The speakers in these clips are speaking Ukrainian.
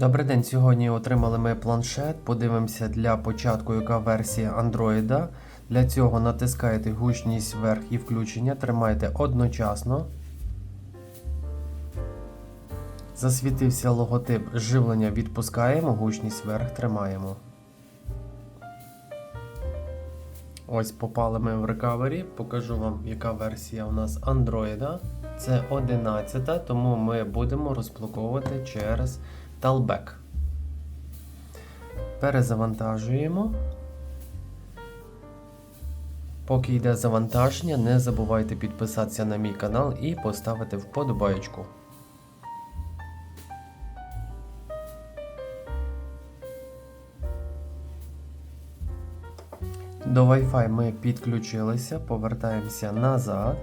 Добрий день. Сьогодні отримали ми планшет. Подивимося для початку, яка версія Android. Для цього натискаєте гучність вверх і включення, тримайте одночасно. Засвітився логотип живлення, відпускаємо, гучність вверх тримаємо. Ось попали ми в рекавері. Покажу вам, яка версія у нас Android. Це 11, тому ми будемо розблоковувати через Talback. Перезавантажуємо. Поки йде завантаження, не забувайте підписатися на мій канал і поставити вподобайку. До Wi-Fi ми підключилися, повертаємося назад.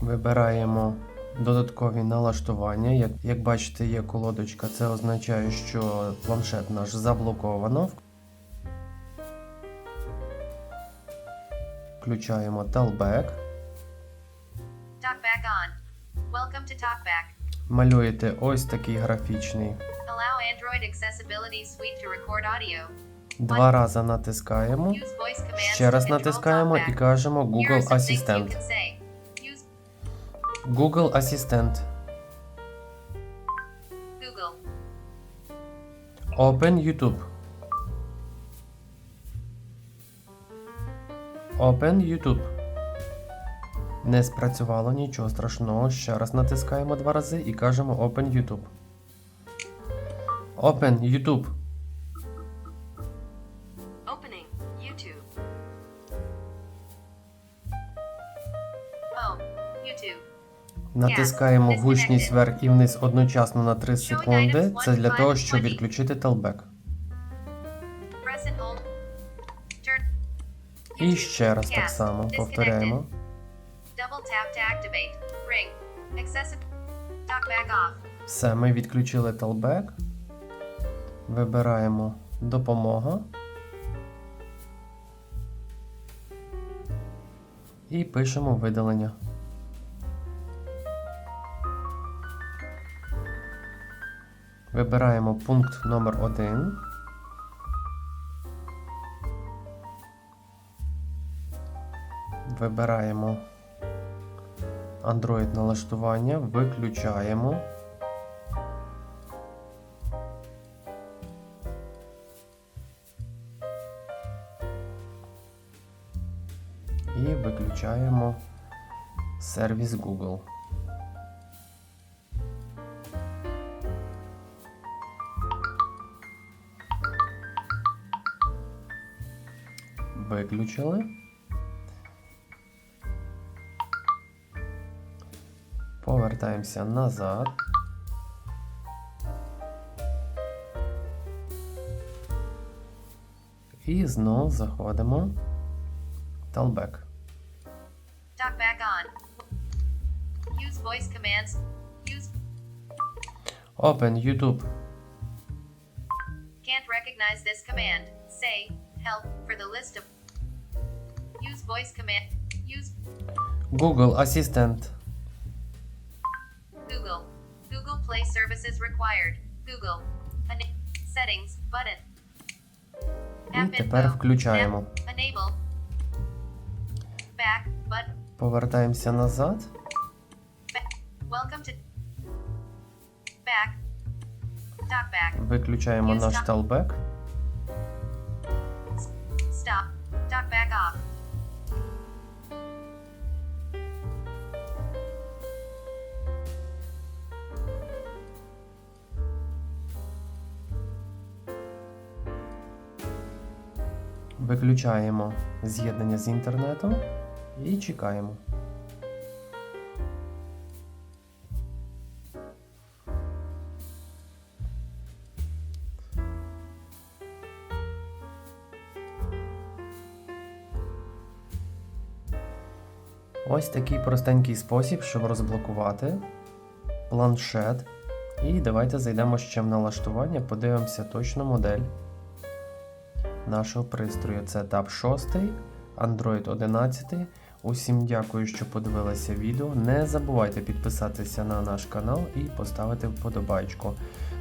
Вибираємо додаткові налаштування. Як, як бачите, є колодочка, це означає, що планшет наш заблоковано. Включаємо Talkback. TalkBack on. Welcome to TalkBack. Малюєте ось такий графічний. Allow Android Accessibility Suite to record audio. Два рази натискаємо. Ще раз натискаємо і кажемо Google Assistant. Google Assistant. Google. Open YouTube. Open YouTube. Не спрацювало нічого страшного. Ще раз натискаємо два рази і кажемо Open YouTube. Open YouTube. Opening. YouTube. Oh. YouTube. Натискаємо гучність вверх і вниз одночасно на 3 секунди. Це для того, щоб відключити. Turn. І ще раз так само повторяємо. Все, ми відключили Telback. Вибираємо допомога. І пишемо видалення. Вибираємо пункт номер 1. Вибираємо Android налаштування, виключаємо. І виключаємо сервіс Google. Виключили. Повертаємося назад. І знову заходимо. Talback. TalkBack on. Use voice commands. Use Open YouTube. can't recognize this command. Say help for the list of use voice command. Use Google Assistant. Google. Google Play services required. Google. Ena- settings button. І тепер включаємо. App- enable. Back button. Повертаємося назад. Back. Welcome to back. TalkBack. Виключаємо наш Talback. Stop. TalkBack off. Виключаємо з'єднання з інтернетом і чекаємо. Ось такий простенький спосіб, щоб розблокувати планшет. І давайте зайдемо ще в налаштування, подивимося точно модель нашого пристрою. Це tab 6, Android 11. Усім дякую, що подивилися відео. Не забувайте підписатися на наш канал і поставити вподобайку.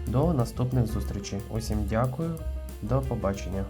До наступних зустрічей. Усім дякую, до побачення.